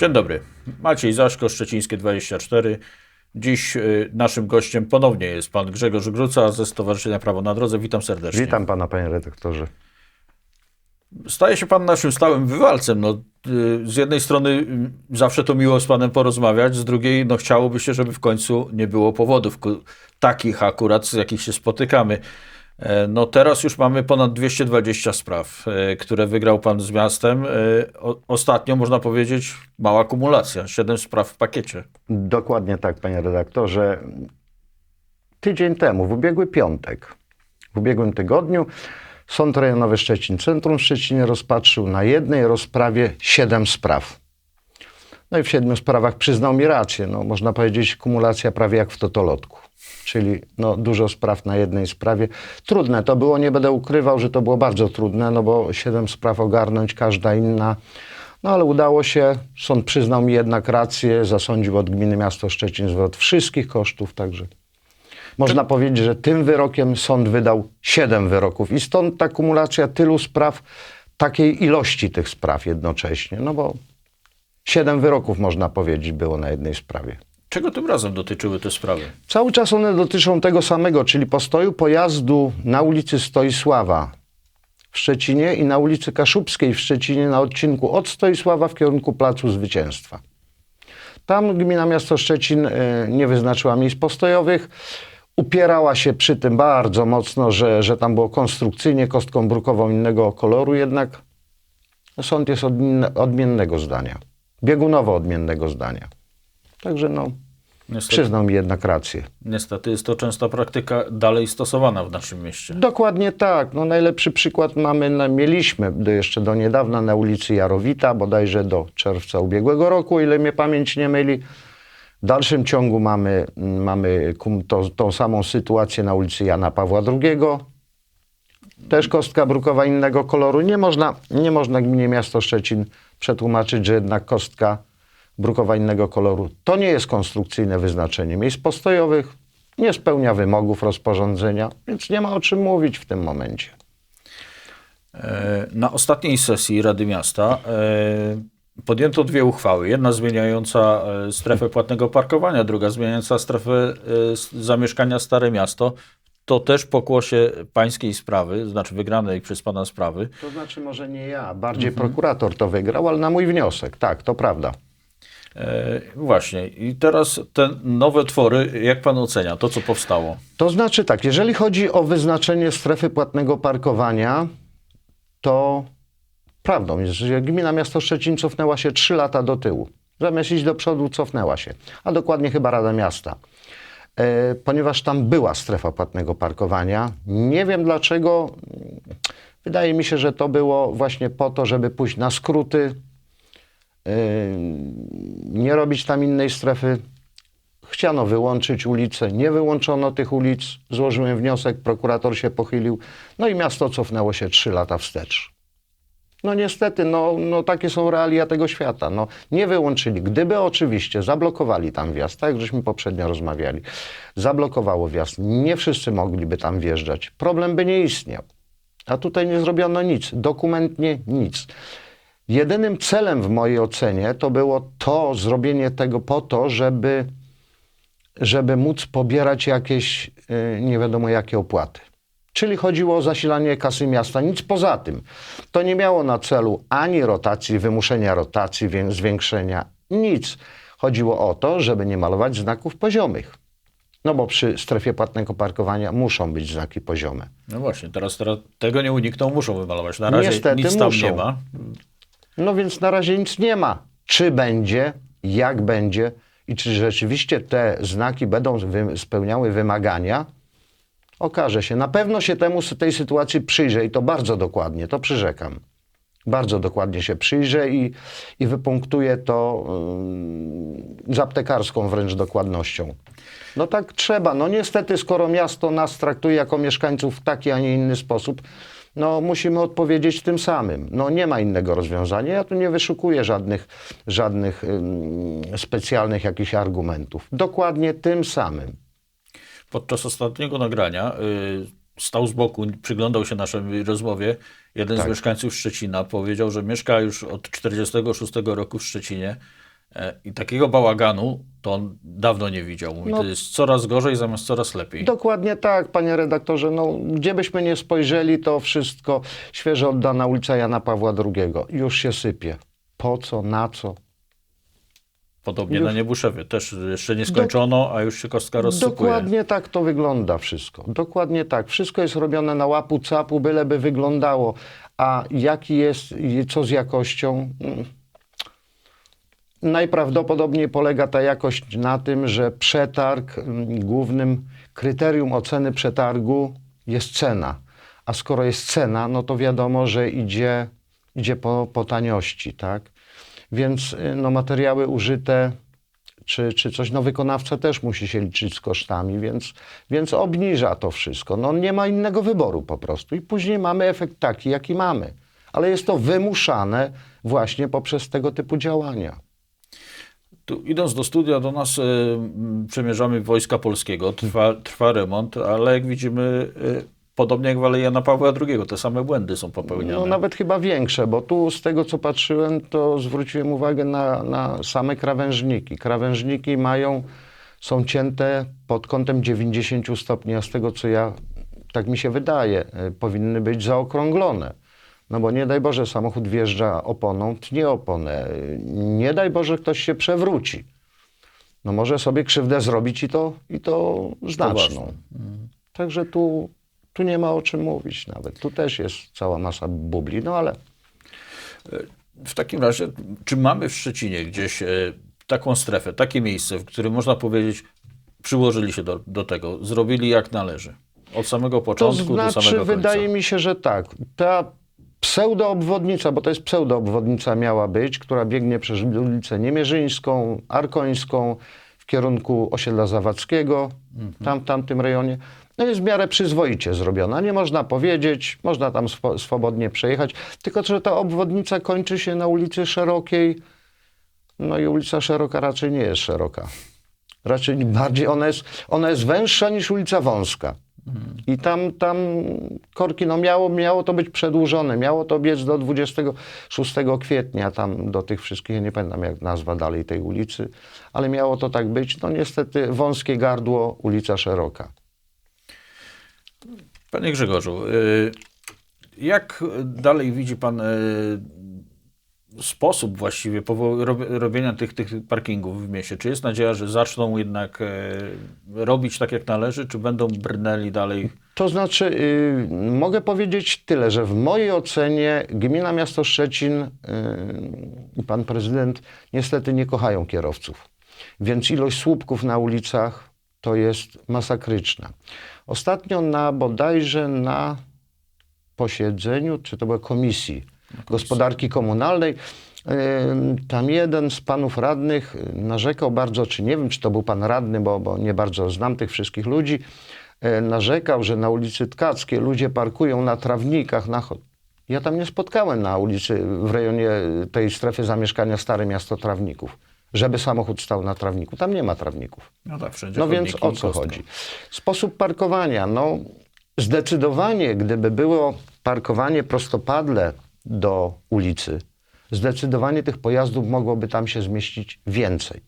Dzień dobry. Maciej Zaszko, Szczecińskie 24. Dziś y, naszym gościem ponownie jest pan Grzegorz Gruca ze Stowarzyszenia Prawo na Drodze. Witam serdecznie. Witam pana, panie redaktorze. Staje się pan naszym stałym wywalcem. No, y, z jednej strony y, zawsze to miło z panem porozmawiać, z drugiej no, chciałoby się, żeby w końcu nie było powodów takich akurat, z jakich się spotykamy. E, No teraz już mamy ponad 220 spraw, e, które wygrał pan z miastem. E, Ostatnio można powiedzieć mała kumulacja, 7 spraw w pakiecie. Dokładnie tak, panie redaktorze. Tydzień temu, w ubiegły piątek, w ubiegłym tygodniu, Sąd Rejonowy Szczecin Centrum w Szczecinie rozpatrzył na jednej rozprawie siedem spraw. No i w siedmiu sprawach przyznał mi rację. No, można powiedzieć, kumulacja prawie jak w totolotku. Czyli no, dużo spraw na jednej sprawie. Trudne to było, nie będę ukrywał, że to było bardzo trudne, no bo siedem spraw ogarnąć, każda inna. No ale udało się. Sąd przyznał mi jednak rację, zasądził od gminy miasto Szczecin zwrot wszystkich kosztów, także można powiedzieć, że tym wyrokiem sąd wydał siedem wyroków i stąd ta kumulacja tylu spraw, takiej ilości tych spraw jednocześnie, no bo siedem wyroków można powiedzieć było na jednej sprawie. Czego tym razem dotyczyły te sprawy? Cały czas one dotyczą tego samego, czyli postoju pojazdu na ulicy Stoisława w Szczecinie i na ulicy Kaszubskiej w Szczecinie na odcinku od Stoisława w kierunku Placu Zwycięstwa. Tam gmina miasto Szczecin e, nie wyznaczyła miejsc postojowych. Upierała się przy tym bardzo mocno, że, że tam było konstrukcyjnie kostką brukową innego koloru, jednak sąd jest odmienne, odmiennego zdania. Biegunowo odmiennego zdania. Także no, Niestety, przyznał mi jednak rację. niestety jest to częsta praktyka dalej stosowana w naszym mieście. Dokładnie tak. No, najlepszy przykład mamy, na, mieliśmy do, jeszcze do niedawna na ulicy Jarowita, bodajże do czerwca ubiegłego roku, ile mnie pamięć nie myli. W dalszym ciągu mamy, mamy kum- to, tą samą sytuację na ulicy Jana Pawła II. Też kostka brukowa innego koloru. Nie można, nie można gminie miasto Szczecin przetłumaczyć, że jednak kostka brukowa innego koloru to nie jest konstrukcyjne wyznaczenie miejsc postojowych, nie spełnia wymogów rozporządzenia, więc nie ma o czym mówić w tym momencie. E, Na ostatniej sesji Rady Miasta e, podjęto dwie uchwały. Jedna zmieniająca e, strefę płatnego parkowania, druga zmieniająca strefę zamieszkania Stare Miasto. To też pokłosie pańskiej sprawy, znaczy wygranej przez pana sprawy. To znaczy może nie ja, bardziej prokurator to wygrał, ale na mój wniosek, tak, to prawda. E, Właśnie. I teraz te nowe twory, jak pan ocenia to, co powstało? To znaczy tak, jeżeli chodzi o wyznaczenie strefy płatnego parkowania, to prawdą jest, że gmina miasto Szczecin cofnęła się 3 lata do tyłu. Zamiast iść do przodu, cofnęła się. A dokładnie chyba Rada Miasta. E, ponieważ tam była strefa płatnego parkowania. Nie wiem dlaczego. Wydaje mi się, że to było właśnie po to, żeby pójść na skróty, nie robić tam innej strefy. Chciano wyłączyć ulice, nie wyłączono tych ulic. Złożyłem wniosek, prokurator się pochylił, no i miasto cofnęło się trzy lata wstecz. No niestety, no, no takie są realia tego świata. No, nie wyłączyli. Gdyby oczywiście zablokowali tam wjazd, tak jak żeśmy poprzednio rozmawiali, zablokowało wjazd, nie wszyscy mogliby tam wjeżdżać. Problem by nie istniał. A tutaj nie zrobiono nic, dokumentnie nic. Jedynym celem w mojej ocenie to było to, zrobienie tego po to, żeby żeby móc pobierać jakieś y, nie wiadomo jakie opłaty. Czyli chodziło o zasilanie kasy miasta, nic poza tym. To nie miało na celu ani rotacji, wymuszenia rotacji, więc zwiększenia, nic. Chodziło o to, żeby nie malować znaków poziomych. No bo przy strefie płatnego parkowania muszą być znaki poziome. No właśnie, teraz, teraz tego nie unikną, muszą wymalować. Na razie Niestety nic tam muszą. nie ma. No więc na razie nic nie ma. Czy będzie, jak będzie i czy rzeczywiście te znaki będą spełniały wymagania, okaże się. Na pewno się temu, tej sytuacji przyjrzę i to bardzo dokładnie, to przyrzekam. Bardzo dokładnie się przyjrzę i, i wypunktuję to ym, z aptekarską wręcz dokładnością. No tak trzeba. No niestety, skoro miasto nas traktuje jako mieszkańców w taki, a nie inny sposób, no musimy odpowiedzieć tym samym. No nie ma innego rozwiązania. Ja tu nie wyszukuję żadnych, żadnych ym, specjalnych jakichś argumentów. Dokładnie tym samym. Podczas ostatniego nagrania y, stał z boku, przyglądał się naszej rozmowie. Jeden z Tak. mieszkańców Szczecina powiedział, że mieszka już od 46 roku w Szczecinie, I takiego bałaganu to on dawno nie widział. Mówi, No. to jest coraz gorzej zamiast coraz lepiej. Dokładnie tak, panie redaktorze. No, gdzie byśmy nie spojrzeli, to wszystko świeżo oddana ulica Jana Pawła II. Już się sypie. Po co, na co? Podobnie Już- na Niebuszewie. Też jeszcze nie skończono, a już się kostka rozsypuje. Dokładnie tak to wygląda wszystko. Dokładnie tak. Wszystko jest robione na łapu capu, byleby wyglądało. A jaki jest, co z jakością? Najprawdopodobniej polega ta jakość na tym, że przetarg, mm, głównym kryterium oceny przetargu jest cena. A skoro jest cena, no to wiadomo, że idzie, idzie po, po taniości, tak? Więc y, no, materiały użyte czy, czy coś, no wykonawca też musi się liczyć z kosztami, więc, więc obniża to wszystko. No nie ma innego wyboru po prostu i później mamy efekt taki, jaki mamy. Ale jest to wymuszane właśnie poprzez tego typu działania. Tu, idąc do studia, do nas e, m, przemierzamy Wojska Polskiego, trwa, trwa remont, ale jak widzimy, e, podobnie jak w Alei Jana Pawła II, te same błędy są popełniane. No nawet chyba większe, bo tu z tego co patrzyłem, to zwróciłem uwagę na, na same krawężniki. Krawężniki mają, są cięte pod kątem 90 stopni, a z tego co ja, tak mi się wydaje, y, powinny być zaokrąglone. No bo nie daj Boże, samochód wjeżdża oponą, tnie oponę. Nie daj Boże, ktoś się przewróci. No może sobie krzywdę zrobić i to, i to znaczną. Także tu, tu nie ma o czym mówić nawet. Tu też jest cała masa bubli, no ale W takim razie, czy mamy w Szczecinie gdzieś e, taką strefę, takie miejsce, w którym można powiedzieć, przyłożyli się do, do tego, zrobili jak należy? Od samego to początku do znaczy, samego końca. wydaje mi się, że tak. Ta pseudoobwodnica, bo to jest pseudoobwodnica miała być, która biegnie przez ulicę Niemierzyńską, Arkońską w kierunku osiedla Zawadzkiego, Mhm. tam w tamtym rejonie. No jest w miarę przyzwoicie zrobiona. Nie można powiedzieć, można tam swo- swobodnie przejechać, tylko że ta obwodnica kończy się na ulicy Szerokiej, no i ulica Szeroka raczej nie jest szeroka. Raczej bardziej ona jest, ona jest węższa niż ulica Wąska. I tam, tam korki, no miało, miało to być przedłużone, miało to biec do 26 kwietnia, tam do tych wszystkich, ja nie pamiętam jak nazwa dalej tej ulicy, ale miało to tak być. No niestety wąskie gardło, ulica Szeroka. Panie Grzegorzu, y, jak dalej widzi Pan y, sposób właściwie robienia tych, tych parkingów w mieście? Czy jest nadzieja, że zaczną jednak y, robić tak jak należy, czy będą brnęli dalej? To znaczy, y, mogę powiedzieć tyle, że w mojej ocenie gmina miasto Szczecin y, i pan prezydent niestety nie kochają kierowców. Więc ilość słupków na ulicach to jest masakryczna. Ostatnio na bodajże na posiedzeniu, czy to była komisji gospodarki komunalnej, tam jeden z panów radnych narzekał bardzo, czy nie wiem, czy to był pan radny, bo, bo nie bardzo znam tych wszystkich ludzi, y, narzekał, że na ulicy Tkackiej ludzie parkują na trawnikach, na. Ja tam nie spotkałem na ulicy, w rejonie tej strefy zamieszkania Stare Miasto Trawników, żeby samochód stał na trawniku. Tam nie ma trawników. No tak, wszędzie No więc o co chodzi? Sposób parkowania. No, zdecydowanie, gdyby było parkowanie prostopadle do ulicy, zdecydowanie tych pojazdów mogłoby tam się zmieścić więcej.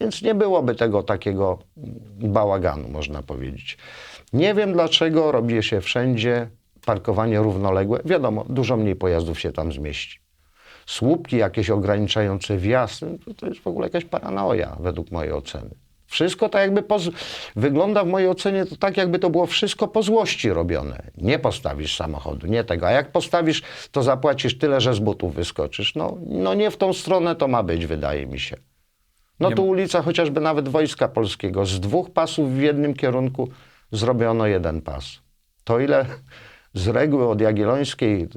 Więc nie byłoby tego takiego bałaganu, można powiedzieć. Nie wiem dlaczego robi się wszędzie parkowanie równoległe. Wiadomo, dużo mniej pojazdów się tam zmieści. Słupki jakieś ograniczające wjazd, to, to jest w ogóle jakaś paranoja według mojej oceny. Wszystko tak jakby po, wygląda w mojej ocenie to tak, jakby to było wszystko po złości robione. Nie postawisz samochodu, nie tego. A jak postawisz, to zapłacisz tyle, że z butów wyskoczysz. No, no nie w tą stronę to ma być, wydaje mi się. No Nie tu ulica chociażby nawet Wojska Polskiego. Z dwóch pasów w jednym kierunku zrobiono jeden pas. To ile z reguły od Jagiellońskiej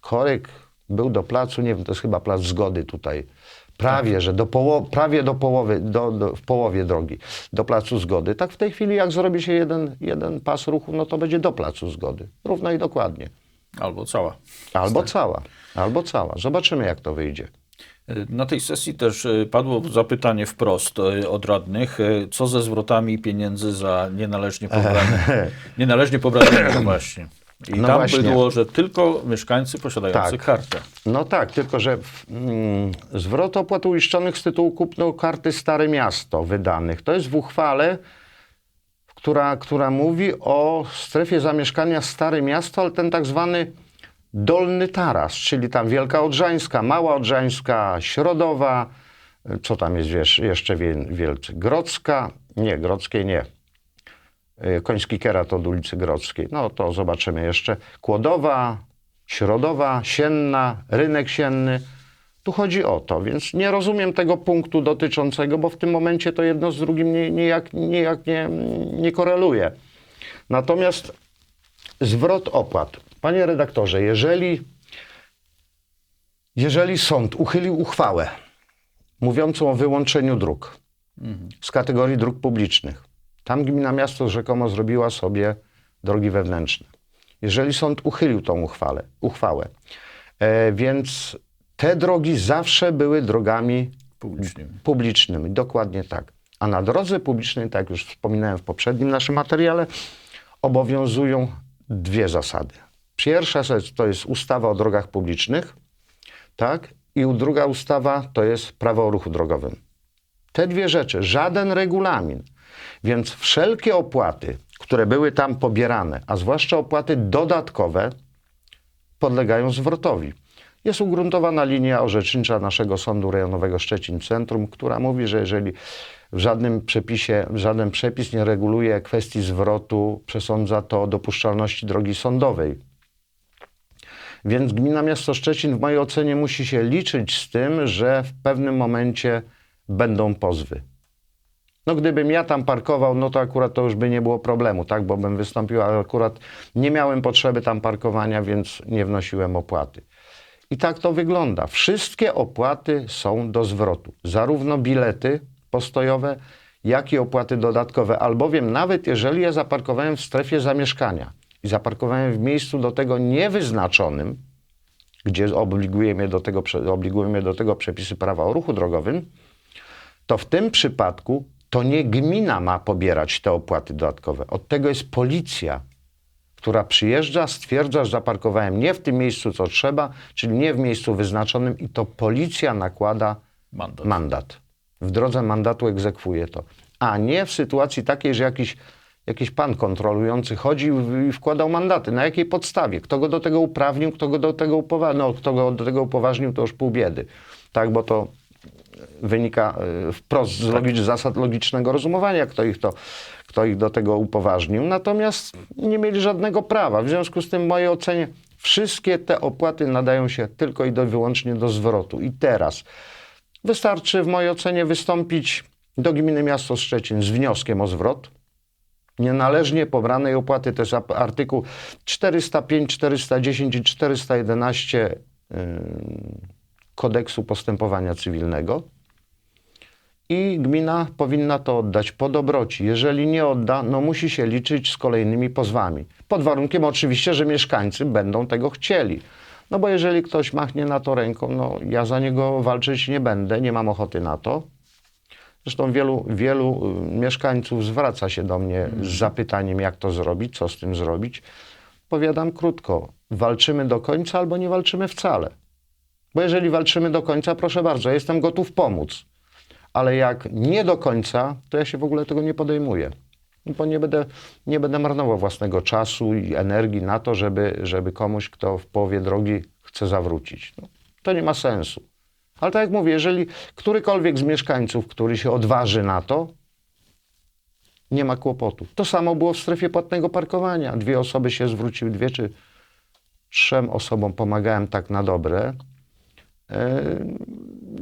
korek był do placu, nie wiem, to jest chyba plac Zgody tutaj, prawie, że do poło- prawie do połowy, do, do, w połowie drogi, do placu Zgody. Tak w tej chwili jak zrobi się jeden, jeden pas ruchu, no to będzie do placu Zgody. Równo i dokładnie. Albo cała. Albo cała, albo cała. Zobaczymy jak to wyjdzie. Na tej sesji też y, padło zapytanie wprost y, od radnych, y, co ze zwrotami pieniędzy za nienależnie pobrane, nienależnie pobrane no właśnie. I No tam właśnie. było, że tylko mieszkańcy posiadający Tak. kartę. No tak, tylko że w, mm, zwrot opłat uiszczonych z tytułu kupna karty Stare Miasto wydanych, to jest w uchwale, która, która mówi o strefie zamieszkania Stare Miasto, ale ten tak zwany Dolny Taras, czyli tam Wielka Odrzańska, Mała Odrzańska, Środowa, co tam jest wiesz, jeszcze wie- wielcy, Grodzka, nie, Grodzkiej nie, Y, Koński Kierat od ulicy Grodzkiej. No to zobaczymy jeszcze. Kłodowa, Środowa, Sienna, Rynek Sienny. Tu chodzi o to, więc nie rozumiem tego punktu dotyczącego, bo w tym momencie to jedno z drugim nie- nijak, nijak nie, nie koreluje. Natomiast zwrot opłat. Panie redaktorze, jeżeli, jeżeli sąd uchylił uchwałę mówiącą o wyłączeniu dróg z kategorii dróg publicznych, tam gmina miasto rzekomo zrobiła sobie drogi wewnętrzne. Jeżeli sąd uchylił tą uchwałę, uchwałę e, więc te drogi zawsze były drogami Publicznymi. publicznymi. Dokładnie tak. A na drodze publicznej, tak jak już wspominałem w poprzednim naszym materiale, obowiązują dwie zasady. Pierwsza rzecz to jest ustawa o drogach publicznych, tak? I druga ustawa to jest prawo o ruchu drogowym. Te dwie rzeczy, żaden regulamin. Więc wszelkie opłaty, które były tam pobierane, a zwłaszcza opłaty dodatkowe, podlegają zwrotowi. Jest ugruntowana linia orzecznicza naszego Sądu Rejonowego Szczecin Centrum, która mówi, że jeżeli w żadnym przepisie, żaden przepis nie reguluje kwestii zwrotu, przesądza to dopuszczalności drogi sądowej. Więc gmina miasto Szczecin w mojej ocenie musi się liczyć z tym, że w pewnym momencie będą pozwy. No gdybym ja tam parkował, no to akurat to już by nie było problemu, tak? Bo bym wystąpił, ale akurat nie miałem potrzeby tam parkowania, więc nie wnosiłem opłaty. I tak to wygląda. Wszystkie opłaty są do zwrotu. Zarówno bilety postojowe, jak i opłaty dodatkowe. Albowiem nawet jeżeli ja zaparkowałem w strefie zamieszkania i zaparkowałem w miejscu do tego niewyznaczonym, gdzie obliguje mnie do tego, obligują mnie do tego przepisy prawa o ruchu drogowym, to w tym przypadku to nie gmina ma pobierać te opłaty dodatkowe. Od tego jest policja, która przyjeżdża, stwierdza, że zaparkowałem nie w tym miejscu, co trzeba, czyli nie w miejscu wyznaczonym i to policja nakłada Mandat. mandat. W drodze mandatu egzekwuje to. A nie w sytuacji takiej, że jakiś, jakiś pan kontrolujący chodził i wkładał mandaty. Na jakiej podstawie? Kto go do tego uprawnił, kto go do tego upoważnił? No, kto go do tego upoważnił, to już pół biedy. Tak, bo to wynika e, wprost z logicz, zasad logicznego rozumowania, kto ich, to, kto ich do tego upoważnił. Natomiast nie mieli żadnego prawa. W związku z tym, w mojej ocenie, wszystkie te opłaty nadają się tylko i do, wyłącznie do zwrotu. I teraz wystarczy, w mojej ocenie, wystąpić do gminy miasto Szczecin z wnioskiem o zwrot nienależnie pobranej opłaty. To jest artykuł 405, 410 i 411 ym, kodeksu postępowania cywilnego. I gmina powinna to oddać po dobroci. Jeżeli nie odda, no musi się liczyć z kolejnymi pozwami. Pod warunkiem oczywiście, że mieszkańcy będą tego chcieli. No bo jeżeli ktoś machnie na to ręką, no ja za niego walczyć nie będę, nie mam ochoty na to. Zresztą wielu, wielu y, mieszkańców zwraca się do mnie z zapytaniem, jak to zrobić, co z tym zrobić. Powiadam krótko, walczymy do końca albo nie walczymy wcale. Bo jeżeli walczymy do końca, proszę bardzo, jestem gotów pomóc. Ale jak nie do końca, to ja się w ogóle tego nie podejmuję. Bo nie będę, nie będę marnował własnego czasu i energii na to, żeby, żeby komuś, kto w połowie drogi chce zawrócić. No, to nie ma sensu. Ale tak jak mówię, jeżeli którykolwiek z mieszkańców, który się odważy na to, nie ma kłopotu. To samo było w strefie płatnego parkowania. Dwie osoby się zwróciły, dwie czy trzem osobom pomagałem tak na dobre. E,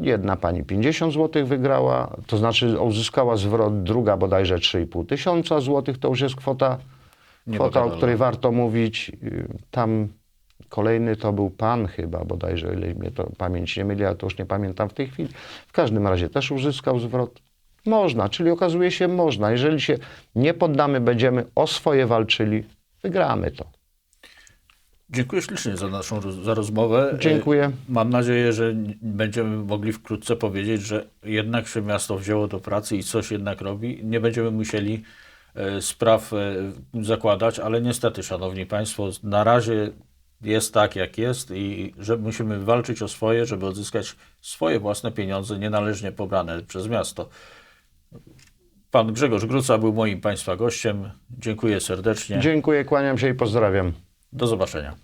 Jedna pani 50 zł wygrała, to znaczy uzyskała zwrot, druga bodajże 3,5 tysiąca złotych, to już jest kwota, kwota, o której warto mówić. Y, Tam kolejny to był pan chyba, bodajże, ile mnie to pamięć nie myli, ale to już nie pamiętam w tej chwili. W każdym razie też uzyskał zwrot. Można, czyli okazuje się można. Jeżeli się nie poddamy, będziemy o swoje walczyli, wygramy to. Dziękuję ślicznie za naszą za rozmowę. Dziękuję. E, Mam nadzieję, że będziemy mogli wkrótce powiedzieć, że jednak się miasto wzięło do pracy i coś jednak robi. Nie będziemy musieli e, spraw e, zakładać, ale niestety, Szanowni Państwo, na razie jest tak, jak jest i że musimy walczyć o swoje, żeby odzyskać swoje własne pieniądze nienależnie pobrane przez miasto. Pan Grzegorz Gruca był moim Państwa gościem. Dziękuję serdecznie. Dziękuję, kłaniam się i pozdrawiam. Do zobaczenia.